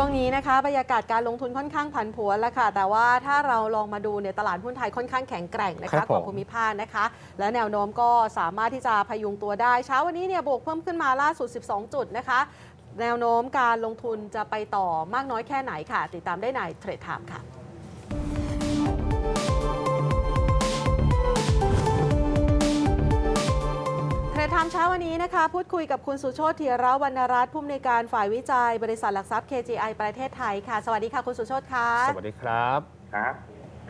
ช่วงนี้นะคะบรรยากาศการลงทุนค่อนข้างผันผวนแล้วค่ะ แต่ว่าถ้าเราลองมาดูเนี่ยตลาดหุ้นไทยค่อนข้างแข็งแกร่งนะครัคะบผมของภูมิภาคนะคะ และแนวโน้มก็สามารถที่จะพยุงตัวได้เช้าวันนี้เนี่ยบวกเพิ่มขึ้นมาล่าสุด 12 จุดนะคะ แนวโน้มการลงทุนจะไปต่อมากน้อยแค่ไหนค่ะ ติดตามได้ในเทรดไทม์ค่ะ ไทม์เช้าวันนี้นะคะ พูดคุยกับคุณสุโชติเทียระวรรณรัตน์ผู้อำนวยการฝ่ายวิจัย บริษัทหลักทรัพย์ KGI ประเทศไทยค่ะ สวัสดีค่ะคุณสุโชติค่ะ สวัสดีครับครับ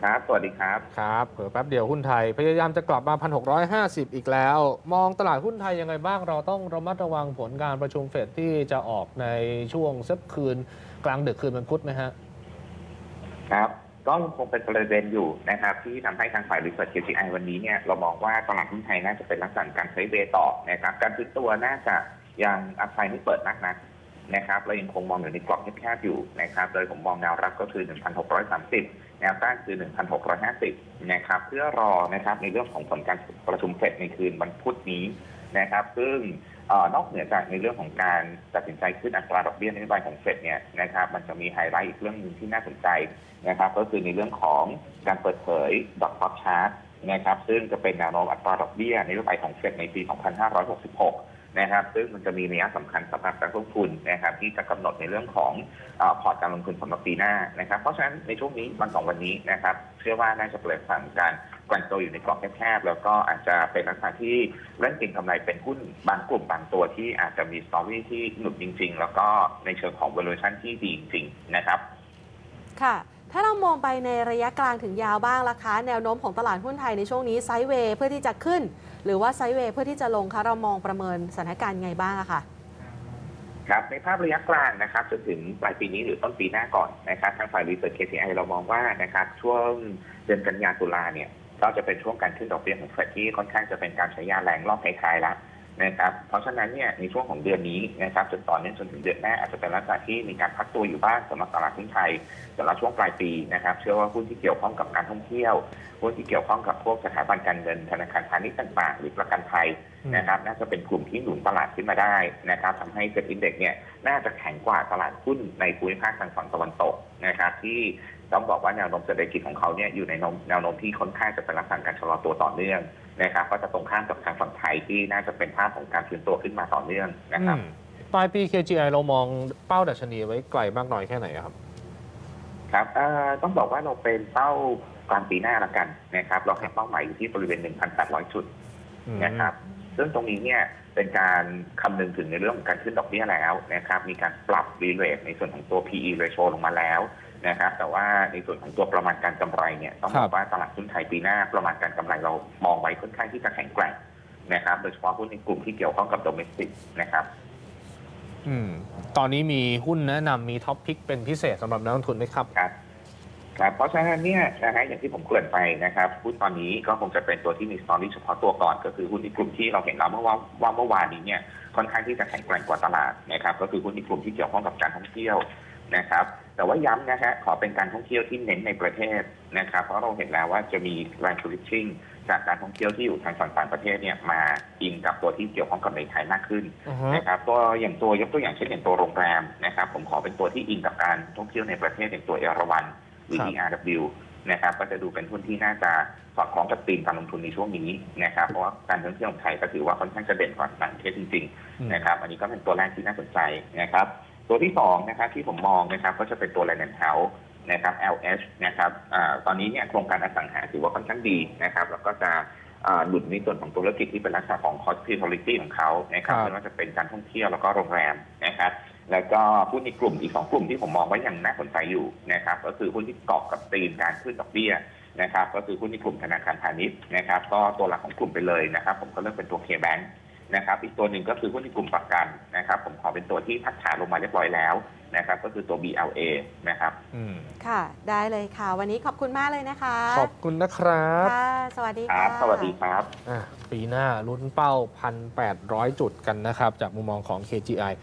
ครับ สวัสดีครับครับเผื่อแป๊บเดียวหุ้นไทย พยายามจะกลับมา 1,650 อีกแล้ว มองตลาดหุ้นไทยยังไงบ้างเราต้องระมัดระวังผลการประชุมเฟดที่จะออกในช่วงสักคืน กลางดึกคืนวันพุธไหมฮะครับ ก็ยังคงเป็นประเด็นอยู่นะครับ ที่ทำให้ทางฝ่ายรีเสิร์ช KGI วันนี้เนี่ยเรามองว่าตลาดหุ้นไทยน่าจะเป็นลักษณะการใช้เวต่อนะครับ การซื้อตัวน่าจะยังอัพไซด์ไม่เปิดนักนะนะครับเรายังคงมองอยู่ในกรอบแคบๆอยู่นะครับโดยผมมองแนวรับก็คือ 1,630 แนวต้านคือ 1,650 นะครับ เพื่อรอนะครับในเรื่องของผลการประชุมเฟดในคืนวันพุธนี้ นะครับ ซึ่งอนอกเหนือจากในเรื่องของการตัดสินใจขึ้นอัตราดอกเบี้ยนโยบายของเฟดเนี่ยนะครับ มันจะมีไฮไลท์อีกเรื่องหนึ่งที่น่าสนใจนะครับ ก็คือในเรื่องของการเปิดเผยดอกฟอปชาร์ตนะครับ ซึ่งจะเป็นแนวโน้มอัตราดอกเบี้ยนโยบายของเฟดในปี 2566 นะครับ ซึ่งมันจะมีนัยสำคัญสำหรับการลงทุนนะครับ ที่จะกำหนดในเรื่องของอพอร์ตการลงทุนสำหรับปีหน้านะครับ เพราะฉะนั้นในช่วงนี้วันสองวันนี้นะครับ เชื่อว่าน่าจะเปลี่ยนฝั่งการ กวนตัวอยู่ในกรอบแคบๆแล้วก็อาจจะเป็นลักษณะที่เล่นเก็งกำไรเป็นหุ้นบางกลุ่มบางตัวที่อาจจะมีสตอรี่ที่หนุนจริง ๆ แล้วก็ในเชิงของ valuation ที่ดีจริงๆนะครับค่ะ ถ้าเรามองไปในระยะกลางถึงยาวบ้างล่ะคะ แนวโน้มของตลาดหุ้นไทยในช่วงนี้ไซด์เวย์เพื่อที่จะขึ้น หรือว่าไซด์เวย์เพื่อที่จะลงคะเรามองประเมินสถานการณ์ไงบ้างอะคะครับในภาพระยะกลางนะครับจนถึงปลายปีนี้หรือต้นปีหน้าก่อนนะครับทางฝ่าย Research KPI เรามองว่านะครับช่วงเดือนกันยาตุลาเนี่ย ก็จะเป็นช่วงการขึ้นดอกเบี้ยของเฟดที่ค่อนข้างจะเป็นการใช้ยาแรงรอบท้ายๆแล้วนะครับเพราะฉะนั้นเนี่ยในช่วงของเดือนนี้นะครับจนต่อเนื่องจนถึงเดือนหน้าอาจจะเป็นลักษณะที่มีการพักตัวอยู่บ้างสำหรับตลาดหุ้นไทยสำหรับช่วงปลายปีนะครับ เชื่อว่าหุ้นที่เกี่ยวข้องกับการท่องเที่ยวหุ้นที่เกี่ยวข้องกับพวกสถาบันการเงินธนาคารพาณิชย์ต่างๆหรือประกันภัยนะครับน่าจะเป็นกลุ่มที่หนุนตลาดขึ้นมาได้นะครับทำให้เซ็ตอินเด็กซ์เนี่ยน่าจะแข็งกว่าตลาดหุ้นในภูมิภาคทางฝั่งตะวันตกนะครับที่ ต้องบอกว่าแนวโน้มเศรษฐกิจของเขาเนี่ยอยู่ในแนวโน้มที่ค่อนข้างจะเป็นลักษณะการชะลอตัวต่อเนื่องนะครับก็จะตรงข้ามกับทางฝั่งไทยที่น่าจะเป็นภาพของการฟื้นตัวขึ้นมาต่อเนื่องนะครับอืมปลายปี KGI เรามองเป้าดัชนีไว้ไกลมากน้อยแค่ไหนอะครับ ครับเอ่อต้องบอกว่าเราเป็นเป้ากลางปีหน้าละกันนะครับเราให้เป้าหมายอยู่ที่บริเวณ 1,800 จุดนะครับซึ่งตรงนี้เนี่ยเป็นการคำนึงถึงในเรื่องของการขึ้นดอกเบี้ยแล้วนะครับมีการปรับรีเลทในส่วนของตัว PE ratio ลงมาแล้ว นะครับ แต่ว่าในส่วนของตัวประมาณการกำไรเนี่ยต้องบอกว่าตลาดหุ้นไทยปีหน้าประมาณการกำไรเรามองไว้ค่อนข้างที่จะแข็งแกร่งนะครับ โดยเฉพาะหุ้นในกลุ่มที่เกี่ยวข้องกับโดเมสติกนะครับอืมตอนนี้มีหุ้นแนะนำมีท็อปพิกเป็นพิเศษสำหรับนักลงทุนไหมครับครับครับเพราะฉะนั้นเนี่ยนะฮะอย่างที่ผมเกริ่นไปนะครับหุ้นตอนนี้ก็คงจะเป็นตัวที่มีสตอรี่เฉพาะตัวก่อน ก็คือหุ้นในกลุ่มที่เราเห็นแล้วเมื่อว่าว่าเมื่อวานนี้เนี่ยค่อนข้างที่จะแข็งแกร่งกว่าตลาดนะครับ ก็คือหุ้นในกลุ่มที่เกี่ยวข้องกับการท่องเที่ยวนะครับ แต่ว่าย้ำนะฮะขอเป็นการท่องเที่ยวที่เน้นในประเทศนะครับเพราะเราเห็นแล้วว่าจะมีแรงชูริชชิ่งจากการท่องเที่ยวที่อยู่ทางฝั่งต่างประเทศเนี่ยมาอิงกับตัวที่เกี่ยวข้องกับในไทยมากขึ้นอือฮะนะครับตัวอย่างตัวยกตัวอย่างเช่นอย่างตัวโรงแรมนะครับผมขอเป็นตัวที่อิงกับการท่องเที่ยวในประเทศอย่างตัวเอราวันหรือครับ ERW นะครับก็จะดูเป็นหุ้นที่น่าจะสอดคล้องกับธีมการลงทุนในช่วงนี้นะครับเพราะว่าการท่องเที่ยวของไทยก็ถือว่าค่อนข้างจะเด่นกว่าต่างประเทศจริงอืมๆนะครับอันนี้ก็เป็นตัวแรกที่น่าสนใจนะครับ ตัวที่สองนะครับที่ผมมองนะครับก็จะเป็นตัว Land House นะครับ LH นะครับอาตอนนี้เนี่ยโครงการอสังหาถือว่าค่อนข้างดีนะครับ แล้วก็จะอ่าหนุนในส่วนของธุรกิจที่เป็นลักษณะของ hospitality ของเขานะครับครับไม่ว่าจะเป็นการท่องเที่ยวแล้วก็โรงแรมนะครับแล้วก็หุ้นในกลุ่มอีกสองกลุ่มที่ผมมองว่ายังน่าสนใจอยู่นะครับ ก็คือหุ้นที่เกาะกับธีมการขึ้นดอกเบี้ยนะครับ ก็คือหุ้นในกลุ่มธนาคารพาณิชย์นะครับ ก็ตัวหลักของกลุ่มไปเลยนะครับ ผมก็เลือกเป็นตัว K-Bank นะครับ อีกตัวหนึ่งก็คือหุ้นในกลุ่มประกันนะครับ ผมขอเป็นตัวที่พักฐานลงมาเรียบร้อยแล้วนะครับ ก็คือตัว BLA นะครับ อืมค่ะ ได้เลยค่ะ วันนี้ขอบคุณมากเลยนะคะขอบคุณนะครับค่ะสวัสดีคค่ะรับสวัสดีครับ อะปีหน้าลุ้นเป้า 1,800 จุดกันนะครับ จากมุมมองของ KGI